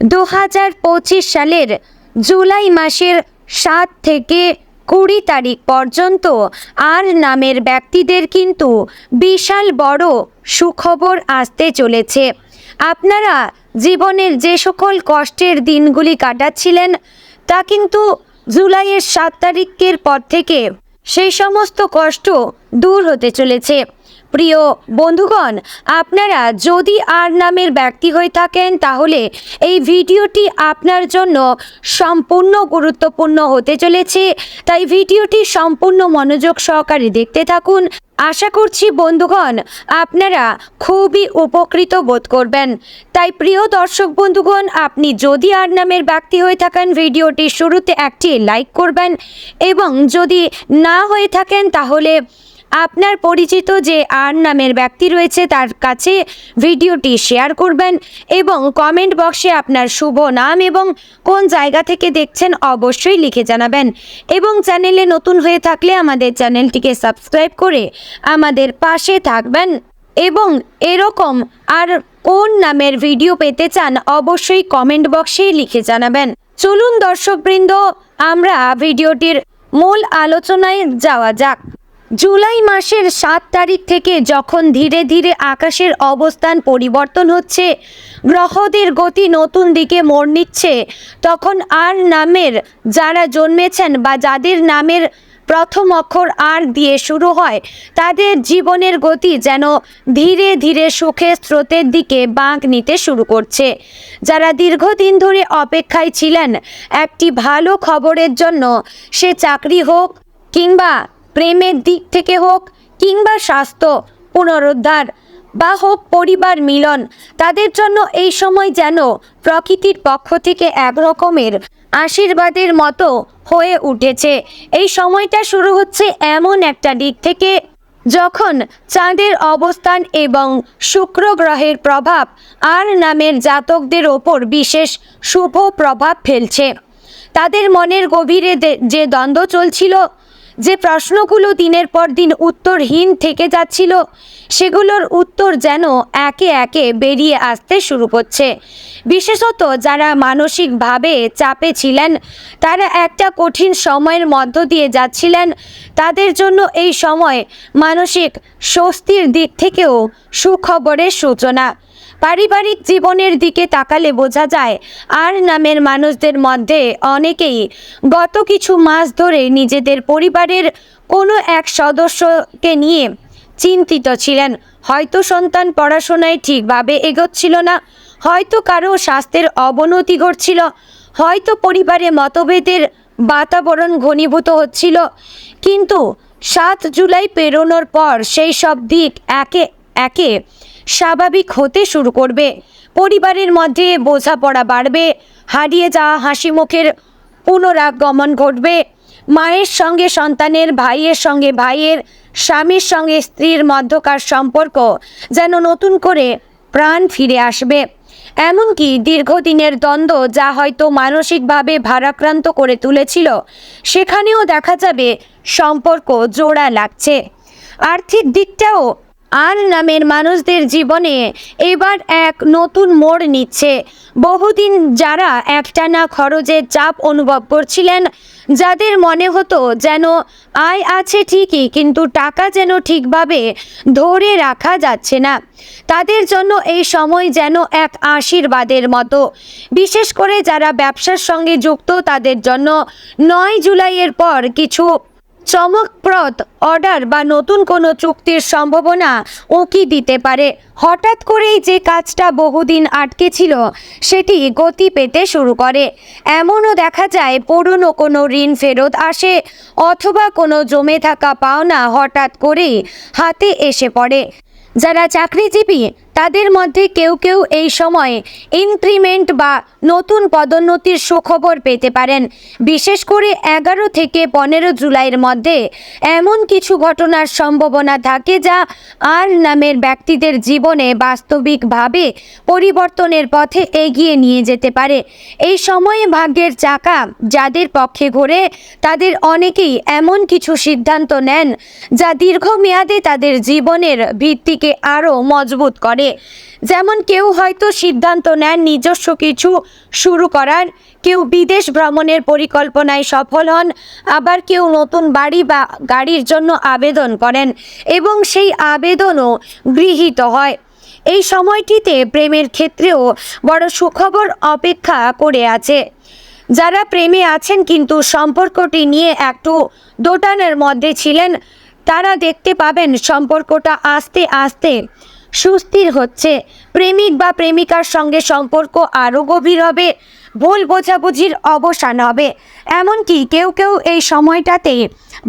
দু হাজার পঁচিশ সালের জুলাই মাসের সাত থেকে কুড়ি তারিখ পর্যন্ত আর নামের ব্যক্তিদের কিন্তু বিশাল বড় সুখবর আসতে চলেছে। আপনারা জীবনের যে সকল কষ্টের দিনগুলি কাটাচ্ছিলেন, তা কিন্তু জুলাইয়ের সাত তারিখের পর থেকে সেই সমস্ত কষ্ট দূর হতে চলেছে। প্রিয় বন্ধুগণ, আপনারা যদি আর নামের ব্যক্তি হয়ে থাকেন, তাহলে এই ভিডিওটি আপনার জন্য সম্পূর্ণ গুরুত্বপূর্ণ হতে চলেছে। তাই ভিডিওটি সম্পূর্ণ মনোযোগ সহকারে দেখতে থাকুন। আশা করছি বন্ধুগণ, আপনারা খুবই উপকৃত বোধ করবেন। তাই প্রিয় দর্শক বন্ধুগণ, আপনি যদি আর নামের ব্যক্তি হয়ে থাকেন, ভিডিওটি শুরুতে একটি লাইক করবেন এবং যদি না হয়ে থাকেন, তাহলে আপনার পরিচিত যে আর নামের ব্যক্তি রয়েছে তার কাছে ভিডিওটি শেয়ার করবেন এবং কমেন্ট বক্সে আপনার শুভ নাম এবং কোন জায়গা থেকে দেখছেন অবশ্যই লিখে জানাবেন। এবং চ্যানেলে নতুন হয়ে থাকলে আমাদের চ্যানেলটিকে সাবস্ক্রাইব করে আমাদের পাশে থাকবেন এবং এরকম আর কোন নামের ভিডিও পেতে চান অবশ্যই কমেন্ট বক্সেই লিখে জানাবেন। চলুন দর্শকবৃন্দ, আমরা ভিডিওটির মূল আলোচনায় যাওয়া যাক। জুলাই মাসের সাত তারিখ থেকে যখন ধীরে ধীরে আকাশের অবস্থান পরিবর্তন হচ্ছে, গ্রহদের গতি নতুন দিকে মোড় নিচ্ছে, তখন আর নামের যারা জন্মেছেন বা যাদের নামের প্রথম অক্ষর আর দিয়ে শুরু হয়, তাদের জীবনের গতি যেন ধীরে ধীরে সুখের স্রোতের দিকে বাঁক নিতে শুরু করছে। যারা দীর্ঘদিন ধরে অপেক্ষায় ছিলেন, একটি ভালো খবরের জন্য সে চাকরি হোক কিংবা প্রেমের দিক থেকে হোক কিংবা স্বাস্থ্য, পুনরুদ্ধার বা হোক পরিবার মিলন, তাদের জন্য এই সময় যেন প্রকৃতির পক্ষ থেকে এক রকমের আশীর্বাদের মতো হয়ে উঠেছে। এই সময়টা শুরু হচ্ছে এমন একটা দিক থেকে যখন চাঁদের অবস্থান এবং শুক্র গ্রহের প্রভাব আর নামের জাতকদের ওপর বিশেষ শুভ প্রভাব ফেলছে। তাদের মনের গভীরে যে দ্বন্দ্ব চলছিল যে প্রশ্নগুলো দিনের পর দিন উত্তরহীন থেকে যাচ্ছিল, সেগুলোর উত্তর যেন একে একে বেরিয়ে আসতে শুরু করছে। বিশেষত যারা মানসিকভাবে চাপে ছিলেন, তারা একটা কঠিন সময়ের মধ্য দিয়ে যাচ্ছিলেন। তাদের জন্য এই সময় মানসিক স্বস্তির দিক থেকেও সুখবরের সূচনা। পারিবারিক জীবনের দিকে তাকালে বোঝা যায়, আর নামের মানুষদের মধ্যে অনেকেই গত কিছু মাস ধরে নিজেদের পরিবারের কোনো এক সদস্যকে নিয়ে চিন্তিত ছিলেন। হয়তো সন্তান পড়াশোনায় ঠিকভাবে এগোচ্ছিল না, হয়তো কারও স্বাস্থ্যের অবনতি ঘটছিল, হয়তো পরিবারে মতভেদের বাতাবরণ ঘনীভূত হচ্ছিল। কিন্তু সাত জুলাই পেরোনোর পর সেই সব দিক একে একে স্বাভাবিক হতে শুরু করবে। পরিবারের মধ্যে বোঝাপড়া বাড়বে, হারিয়ে যাওয়া হাসি মুখের পুনরাগমন ঘটবে। মায়ের সঙ্গে সন্তানের, ভাইয়ের সঙ্গে ভাইয়ের, স্বামীর সঙ্গে স্ত্রীর মধ্যকার সম্পর্ক যেন নতুন করে প্রাণ ফিরে আসবে। এমনকি দীর্ঘদিনের দ্বন্দ্ব যা হয়তো মানসিকভাবে ভারাক্রান্ত করে তুলেছিল, সেখানেও দেখা যাবে সম্পর্ক জোড়া লাগছে। আর্থিক দিকটাও আর নামের মানুষদের জীবনে এবার এক নতুন মোড় নিচ্ছে। বহুদিন যারা একটানা খরচের চাপ অনুভব করছিলেন, যাদের মনে হতো যেন আয় আছে ঠিকই, কিন্তু টাকা যেন ঠিকভাবে ধরে রাখা যাচ্ছে না। তাদের জন্য এই সময় যেন এক আশীর্বাদের মতো। বিশেষ করে যারা ব্যবসার সঙ্গে যুক্ত, তাদের জন্য নয় জুলাইয়ের পর কিছু চমকপ্রদ অর্ডার বা নতুন কোনো চুক্তির সম্ভাবনা উঁকি দিতে পারে। হঠাৎ করেই যে কাজটা বহুদিন আটকে ছিল, সেটি গতি পেতে শুরু করে। এমনও দেখা যায় পুরনো কোনো ঋণ ফেরত আসে অথবা কোনো জমে থাকা পাওনা হঠাৎ করেই হাতে এসে পড়ে। যারা চাকরিজীবী তাদের মধ্যে কেউ কেউ এই সময়ে ইনক্রিমেন্ট বা নতুন পদোন্নতির সুখবর পেতে পারেন। বিশেষ করে এগারো থেকে পনেরো জুলাইয়ের মধ্যে এমন কিছু ঘটনার সম্ভাবনা থাকে যা আর নামের ব্যক্তিদের জীবনে বাস্তবিকভাবে পরিবর্তনের পথে এগিয়ে নিয়ে যেতে পারে। এই সময়ে ভাগ্যের চাকা যাদের পক্ষে ঘোরে, তাদের অনেকেই এমন কিছু সিদ্ধান্ত নেন যা দীর্ঘমেয়াদে তাদের জীবনের ভিত্তিকে আরও মজবুত করে। পারে যেমন কেউ হয়তো সিদ্ধান্ত নেন নিজস্ব কিছু শুরু করার, কেউ বিদেশ ভ্রমণের পরিকল্পনায় সফল হন, আবার কেউ নতুন বাড়ি বা গাড়ির জন্য আবেদন করেন এবং সেই আবেদনও গৃহীত হয়। এই সময়টিতে প্রেমের ক্ষেত্রেও বড় সুখবর অপেক্ষা করে আছে। যারা প্রেমে আছেন কিন্তু সম্পর্কটি নিয়ে একটু দোটানের মধ্যে ছিলেন, তারা দেখতে পাবেন সম্পর্কটা আস্তে আস্তে সুস্থির হচ্ছে। প্রেমিক বা প্রেমিকার সঙ্গে সম্পর্ক আরও গভীর হবে, ভুল বোঝাবুঝির অবসান হবে। এমনকি কেউ কেউ এই সময়টাতে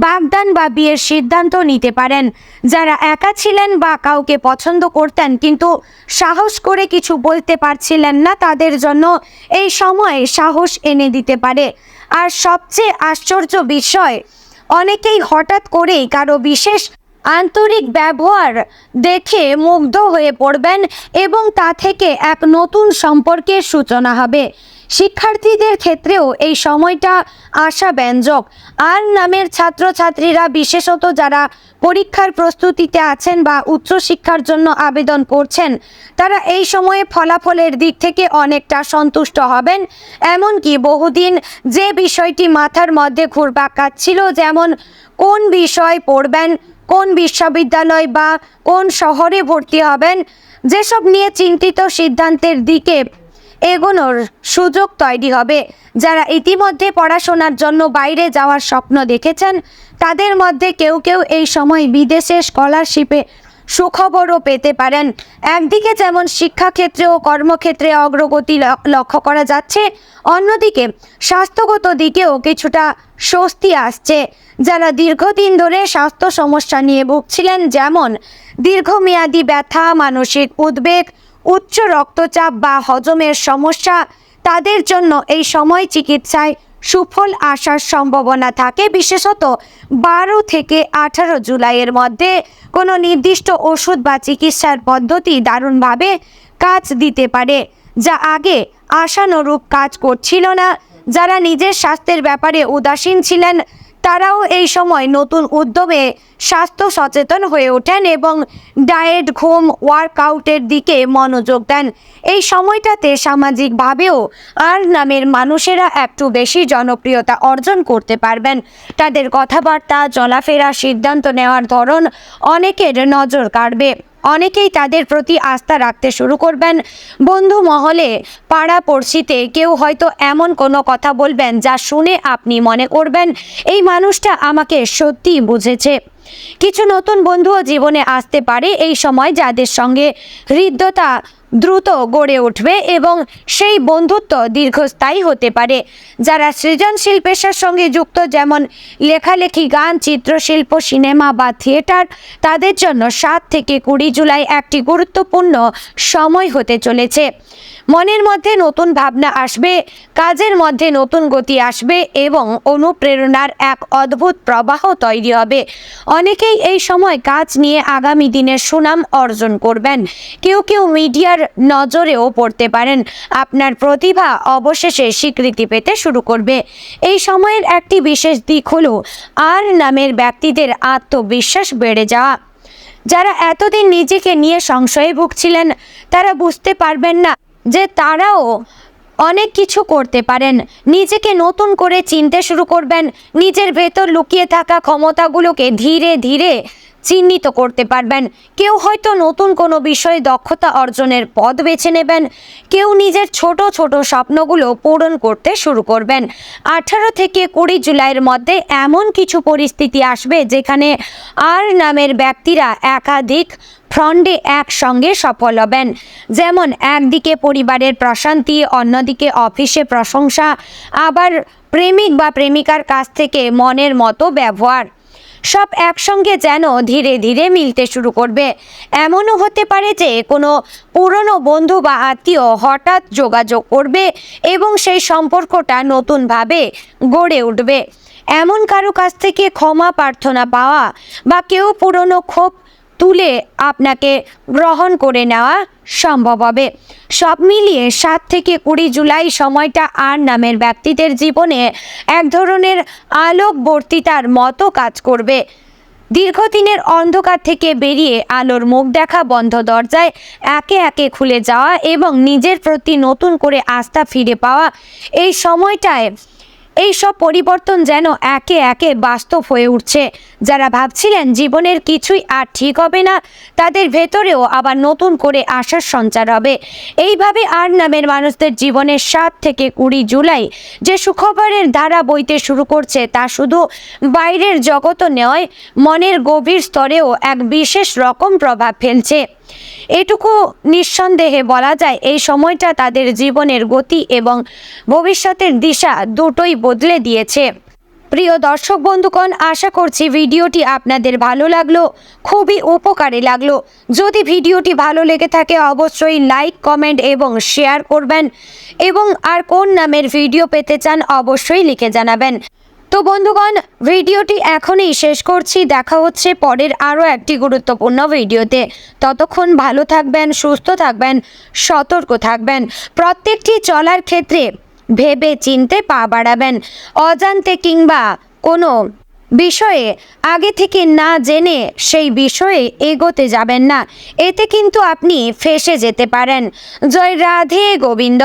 বাগদান বা বিয়ের সিদ্ধান্ত নিতে পারেন। যারা একা ছিলেন বা কাউকে পছন্দ করতেন কিন্তু সাহস করে কিছু বলতে পারছিলেন না, তাদের জন্য এই সময়ে সাহস এনে দিতে পারে। আর সবচেয়ে আশ্চর্য বিষয়, অনেকেই হঠাৎ করেই কারও বিশেষ আন্তরিক ব্যবহার দেখে মুগ্ধ হয়ে পড়বেন এবং তা থেকে এক নতুন সম্পর্কের সূচনা হবে। শিক্ষার্থীদের ক্ষেত্রেও এই সময়টা আশাব্যঞ্জক আর নামের ছাত্রছাত্রীরা, বিশেষত যারা পরীক্ষার প্রস্তুতিতে আছেন বা উচ্চশিক্ষার জন্য আবেদন করছেন, তারা এই সময়ে ফলাফলের দিক থেকে অনেকটা সন্তুষ্ট হবেন। এমনকি বহুদিন যে বিষয়টি মাথার মধ্যে ঘুরপাক কাচ্ছিল যেমন কোন বিষয় পড়বেন কোন বিশ্ববিদ্যালয় বা কোন শহরে ভর্তি হবেন, যেসব নিয়ে চিন্তিত সিদ্ধান্তের দিকে এগোনোর সুযোগ তৈরি হবে। যারা ইতিমধ্যে পড়াশোনার জন্য বাইরে যাওয়ার স্বপ্ন দেখেছেন, তাদের মধ্যে কেউ কেউ এই সময় বিদেশে স্কলারশিপে সুখবরও পেতে পারেন। একদিকে যেমন শিক্ষাক্ষেত্রে ও কর্মক্ষেত্রে অগ্রগতি লক্ষ্য করা যাচ্ছে, অন্যদিকে স্বাস্থ্যগত দিকেও কিছুটা স্বস্তি আসছে। যারা দীর্ঘদিন ধরে স্বাস্থ্য সমস্যা নিয়ে ভুগছিলেন, যেমন দীর্ঘমেয়াদী ব্যথা, মানসিক উদ্বেগ, উচ্চ রক্তচাপ বা হজমের সমস্যা, তাদের জন্য এই সময় চিকিৎসায় সুফল আসার সম্ভাবনা থাকে, বিশেষত বারো থেকে আঠারো জুলাইয়ের মধ্যে। কোনো নির্দিষ্ট ওষুধ বা চিকিৎসার পদ্ধতি দারুণভাবে কাজ দিতে পারে, যা আগে আশানুরূপ কাজ করছিল না। যারা নিজের স্বাস্থ্যের ব্যাপারে উদাসীন ছিলেন, তারাও এই সময় নতুন উদ্যমে স্বাস্থ্য সচেতন হয়ে ওঠেন এবং ডায়েট, ঘুম, ওয়ার্কআউটের দিকে মনোযোগ দেন। এই সময়টাতে সামাজিকভাবেও আর নামের মানুষেরা একটু বেশি জনপ্রিয়তা অর্জন করতে পারবেন। তাদের কথাবার্তা, চলাফেরা, সিদ্ধান্ত নেওয়ার ধরন অনেকের নজর কাড়বে। অনেকেই তাদের প্রতি আস্থা রাখতে শুরু করবেন। বন্ধু মহলে পাড়া পড়শিতে কেউ হয়তো এমন কোনো কথা বলবেন যা শুনে আপনি মনে করবেন, এই মানুষটা আমাকে সত্যিই বুঝেছে। কিছু নতুন বন্ধুও জীবনে আসতে পারে এই সময় যাদের সঙ্গে হৃদ্যতা দ্রুত গড়ে উঠবে এবং সেই বন্ধুত্ব দীর্ঘস্থায়ী হতে পারে। যারা সৃজনশীল পেশার সঙ্গে যুক্ত, যেমন লেখালেখি, গান, চিত্রশিল্প, সিনেমা বা থিয়েটার, তাদের জন্য সাত থেকে কুড়ি জুলাই একটি গুরুত্বপূর্ণ সময় হতে চলেছে। মনের মধ্যে নতুন ভাবনা আসবে, কাজের মধ্যে নতুন গতি আসবে এবং অনুপ্রেরণার এক অদ্ভুত প্রবাহ তৈরি হবে। অনেকেই এই সময় কাজ নিয়ে আগামী দিনের সুনাম অর্জন করবেন। কেউ কেউ মিডিয়ার নজরেও পড়তে পারেন। আপনার প্রতিভা অবশেষে স্বীকৃতি পেতে শুরু করবে। এই সময়ের একটি বিশেষ দিক হলো আর নামের ব্যক্তিদের আত্মবিশ্বাস বেড়ে যাওয়া। যারা এতদিন নিজেকে নিয়ে সংশয়ে ভুগছিলেন, তারা বুঝতে পারবেন না যে তারাও অনেক কিছু করতে পারেন। নিজেকে নতুন করে চিনতে শুরু করবেন। নিজের ভেতর লুকিয়ে থাকা ক্ষমতাগুলোকে ধীরে ধীরে চিহ্নিত করতে পারবেন। কেউ হয়তো নতুন কোনো বিষয়ে দক্ষতা অর্জনের পথ বেছে নেবেন। কেউ নিজের ছোট ছোট স্বপ্নগুলো পূরণ করতে শুরু করবেন। আঠারো থেকে কুড়ি জুলাইয়ের মধ্যে এমন কিছু পরিস্থিতি আসবে যেখানে আর নামের ব্যক্তিরা একাধিক ফ্রন্টে একসঙ্গে সফল হবেন। যেমন, একদিকে পরিবারের প্রশান্তি, অন্যদিকে অফিসে প্রশংসা, আবার প্রেমিক বা প্রেমিকার কাছ থেকে মনের মতো ব্যবহার। সব একসঙ্গে যেন ধীরে ধীরে মিলতে শুরু করবে। এমনও হতে পারে যে কোনো পুরনো বন্ধু বা আত্মীয় হঠাৎ যোগাযোগ করবে এবং সেই সম্পর্কটা নতুনভাবে গড়ে উঠবে। এমন কারও কাছ থেকে ক্ষমা প্রার্থনা পাওয়া বা কেউ পুরনো ক্ষোভ তুলে আপনাকে গ্রহণ করে নেওয়া সম্ভব হবে। সব মিলিয়ে সাত থেকে কুড়ি জুলাই সময়টা আর নামের ব্যক্তিদের জীবনে এক ধরনের আলোকবর্তিতার মতো কাজ করবে। দীর্ঘদিনের অন্ধকার থেকে বেরিয়ে আলোর মুখ দেখা বন্ধ দরজায় একে একে খুলে যাওয়া এবং নিজের প্রতি নতুন করে আস্থা ফিরে পাওয়া এই সময়টায় এই সব পরিবর্তন যেন একে একে বাস্তব হয়ে উঠছে। যারা ভাবছিলেন জীবনের কিছুই আর ঠিক হবে না, তাদের ভেতরেও আবার নতুন করে আশার সঞ্চার হবে। এইভাবে আর নামের মানুষদের জীবনের সাত থেকে কুড়ি জুলাই যে সুখবরের ধারা বইতে শুরু করছে, তা শুধু বাইরের জগৎ নয়, মনের গভীর স্তরেও এক বিশেষ রকম প্রভাব ফেলছে। এটুকু নিঃসন্দেহে বলা যায়, এই সময়টা তাদের জীবনের গতি এবং ভবিষ্যতের দিশা দুটোই বদলে দিয়েছে। প্রিয় দর্শক বন্ধুগণ, আশা করছি ভিডিওটি আপনাদের ভালো লাগল, খুবই উপকারে লাগল। যদি ভিডিওটি ভালো লেগে থাকে, অবশ্যই লাইক, কমেন্ট এবং শেয়ার করবেন এবং আর কোন নামের ভিডিও পেতে চান, অবশ্যই লিখে জানাবেন। তো বন্ধুগণ, ভিডিওটি এখনই শেষ করছি। দেখা হচ্ছে পরের আরও একটি গুরুত্বপূর্ণ ভিডিওতে। ততক্ষণ ভালো থাকবেন, সুস্থ থাকবেন, সতর্ক থাকবেন। প্রত্যেকটি চলার ক্ষেত্রে ভেবে চিনতে পা বাড়াবেন। অজান্তে কিংবা কোনো বিষয়ে আগে থেকে না জেনে সেই বিষয়ে এগোতে যাবেন না। এতে কিন্তু আপনি ফেসে যেতে পারেন। জয় রাধে গোবিন্দ।